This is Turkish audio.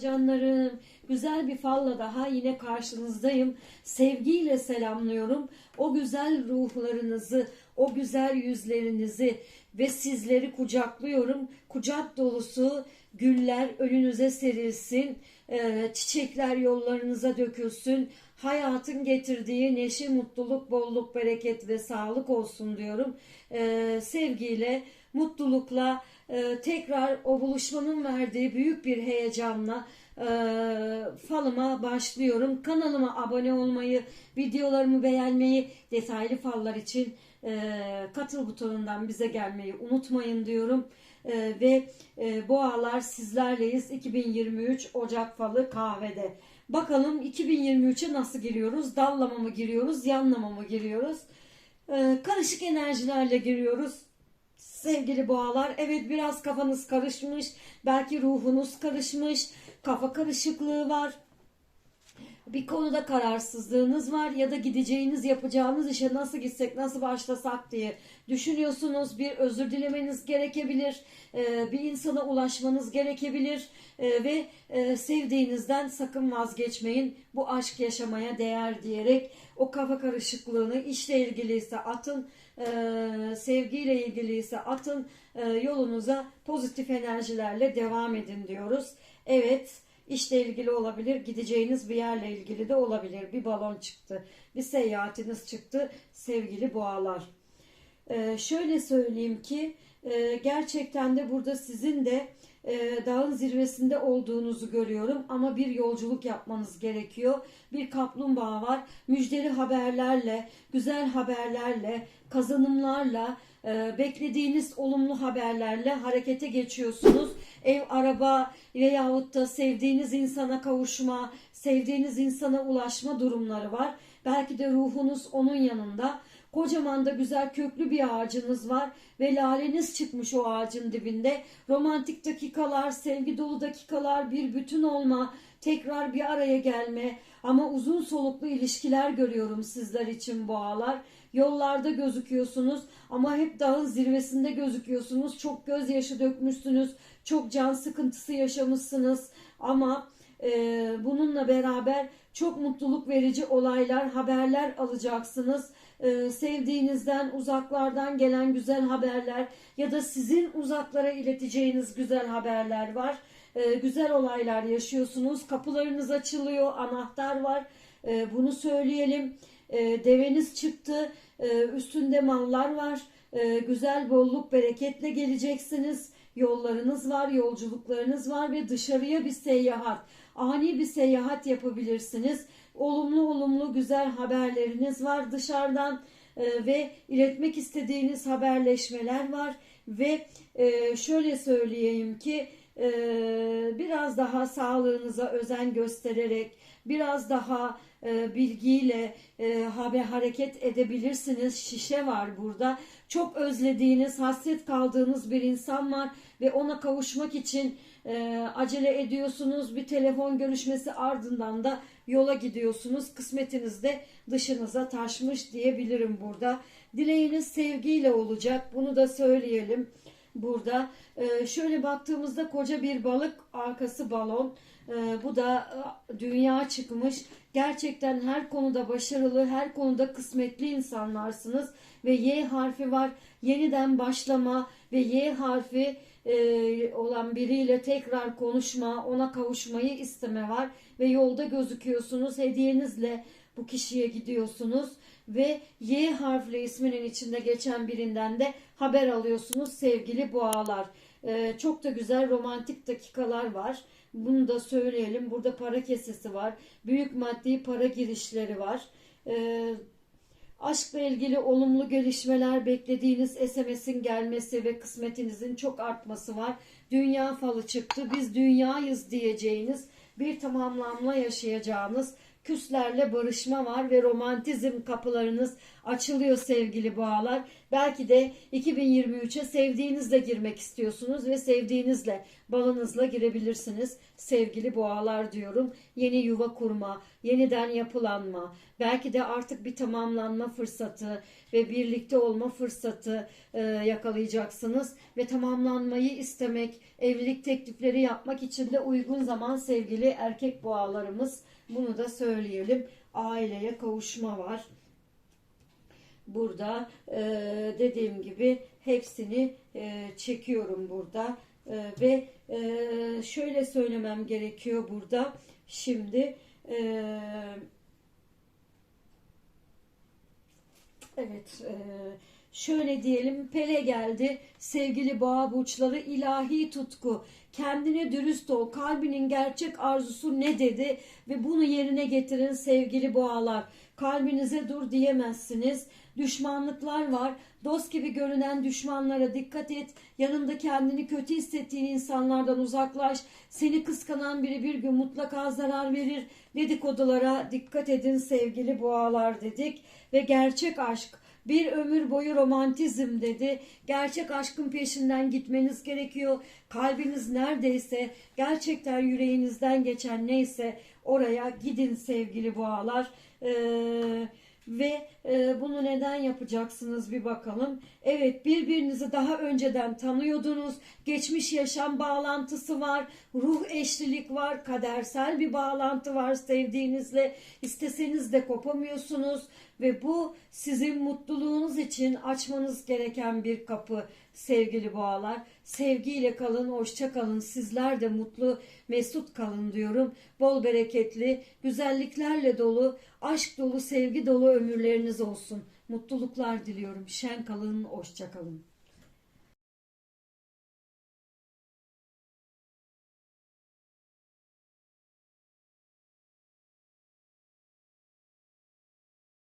Canlarım, güzel bir falla daha yine karşınızdayım. Sevgiyle selamlıyorum. O güzel ruhlarınızı, o güzel yüzlerinizi ve sizleri kucaklıyorum. Kucak dolusu güller önünüze serilsin. Ee, çiçekler yollarınıza dökülsün. Hayatın getirdiği neşe, mutluluk, bolluk, bereket ve sağlık olsun diyorum. Ee, sevgiyle, mutlulukla, e, tekrar o buluşmanın verdiği büyük bir heyecanla e, falıma başlıyorum. Kanalıma abone olmayı, videolarımı beğenmeyi, detaylı fallar için e, katıl butonundan bize gelmeyi unutmayın diyorum. E, ve e, boğalar sizlerleyiz 2023 Ocak falı kahvede. Bakalım 2023'e nasıl giriyoruz? Dallama mı giriyoruz, yanlama mı giriyoruz? Karışık enerjilerle giriyoruz. Sevgili boğalar, evet biraz kafanız karışmış, belki ruhunuz karışmış, kafa karışıklığı var. Bir konuda kararsızlığınız var ya da gideceğiniz, yapacağınız işe nasıl gitsek, nasıl başlasak diye düşünüyorsunuz. Bir özür dilemeniz gerekebilir, e, bir insana ulaşmanız gerekebilir e, ve e, sevdiğinizden sakın vazgeçmeyin. Bu aşk yaşamaya değer diyerek o kafa karışıklığını işle ilgiliyse atın, e, sevgiyle ilgiliyse atın, e, yolunuza pozitif enerjilerle devam edin diyoruz. Evet, işle ilgili olabilir, gideceğiniz bir yerle ilgili de olabilir. Bir balon çıktı, bir seyahatiniz çıktı sevgili boğalar. Ee, şöyle söyleyeyim ki e, gerçekten de burada sizin de e, dağın zirvesinde olduğunuzu görüyorum ama bir yolculuk yapmanız gerekiyor. Bir kaplumbağa var. Müjdeli haberlerle, güzel haberlerle, kazanımlarla, e, beklediğiniz olumlu haberlerle harekete geçiyorsunuz. Ev, araba veyahut da sevdiğiniz insana kavuşma, sevdiğiniz insana ulaşma durumları var. Belki de ruhunuz onun yanında. Kocaman da güzel köklü bir ağacınız var ve laleniz çıkmış o ağacın dibinde. Romantik dakikalar, sevgi dolu dakikalar, bir bütün olma, tekrar bir araya gelme ama uzun soluklu ilişkiler görüyorum sizler için boğalar. Yollarda gözüküyorsunuz ama hep dağın zirvesinde gözüküyorsunuz. Çok gözyaşı dökmüşsünüz, çok can sıkıntısı yaşamışsınız ama e, bununla beraber çok mutluluk verici olaylar, haberler alacaksınız e, sevdiğinizden uzaklardan gelen güzel haberler ya da sizin uzaklara ileteceğiniz güzel haberler var. E, güzel olaylar yaşıyorsunuz. Kapılarınız açılıyor, anahtar var. E, bunu söyleyelim. E, deveniz çıktı. E, üstünde mallar var. E, güzel bolluk, bereketle geleceksiniz. Yollarınız var, yolculuklarınız var ve dışarıya bir seyahat, ani bir seyahat yapabilirsiniz. Olumlu olumlu güzel haberleriniz var dışarıdan e, ve iletmek istediğiniz haberleşmeler var. Ve e, şöyle söyleyeyim ki e, biraz daha sağlığınıza özen göstererek biraz daha e, bilgiyle e, haber hareket edebilirsiniz. Şişe var burada. Çok özlediğiniz, hasret kaldığınız bir insan var ve ona kavuşmak için e, acele ediyorsunuz. Bir telefon görüşmesi ardından da yola gidiyorsunuz. Kısmetiniz de dışınıza taşmış diyebilirim burada. Dileğiniz sevgiyle olacak. Bunu da söyleyelim burada. Ee, şöyle baktığımızda koca bir balık arkası balon. Ee, bu da e, dünya çıkmış. Gerçekten her konuda başarılı, her konuda kısmetli insanlarsınız. Ve Y harfi var. Yeniden başlama ve Y harfi e, olan biriyle tekrar konuşma, ona kavuşmayı isteme var. Ve yolda gözüküyorsunuz. Hediyenizle bu kişiye gidiyorsunuz ve Y harfli isminin içinde geçen birinden de haber alıyorsunuz sevgili boğalar. Ee, çok da güzel romantik dakikalar var. Bunu da söyleyelim. Burada para kesesi var. Büyük maddi para girişleri var. Ee, aşkla ilgili olumlu gelişmeler, beklediğiniz SMS'in gelmesi ve kısmetinizin çok artması var. Dünya falı çıktı. Biz dünyayız diyeceğiniz bir tamamlanma yaşayacağınız küslerle barışma var ve romantizm kapılarınız açılıyor sevgili boğalar. Belki de 2023'e sevdiğinizle girmek istiyorsunuz ve sevdiğinizle, balınızla girebilirsiniz. Sevgili boğalar diyorum. Yeni yuva kurma, yeniden yapılanma, belki de artık bir tamamlanma fırsatı ve birlikte olma fırsatı e, yakalayacaksınız ve tamamlanmayı istemek, evlilik teklifleri yapmak için de uygun zaman sevgili erkek boğalarımız. Bunu da söyleyelim. Aileye kavuşma var burada e, dediğim gibi hepsini e, çekiyorum burada. E, ve e, şöyle söylemem gerekiyor burada. Şimdi e, evet e, şöyle diyelim Pele geldi sevgili boğa burçları ilahi tutku kendine dürüst ol kalbinin gerçek arzusu ne dedi ve bunu yerine getirin sevgili boğalar kalbinize dur diyemezsiniz düşmanlıklar var. Dost gibi görünen düşmanlara dikkat et. Yanında kendini kötü hissettiğin insanlardan uzaklaş. Seni kıskanan biri bir gün mutlaka zarar verir. Dedikodulara dikkat edin sevgili boğalar dedik. Ve gerçek aşk bir ömür boyu romantizm dedi. Gerçek aşkın peşinden gitmeniz gerekiyor. Kalbiniz neredeyse gerçekten yüreğinizden geçen neyse oraya gidin sevgili boğalar. Eee ve e, bunu neden yapacaksınız bir bakalım. Evet birbirinizi daha önceden tanıyordunuz. Geçmiş yaşam bağlantısı var. Ruh eşlilik var. Kadersel bir bağlantı var sevdiğinizle. İsteseniz de kopamıyorsunuz. Ve bu sizin mutluluğunuz için açmanız gereken bir kapı sevgili boğalar. Sevgiyle kalın, hoşça kalın. Sizler de mutlu, mesut kalın diyorum. Bol bereketli, güzelliklerle dolu, aşk dolu, sevgi dolu ömürleriniz olsun. Mutluluklar diliyorum. Şen kalın, hoşça kalın.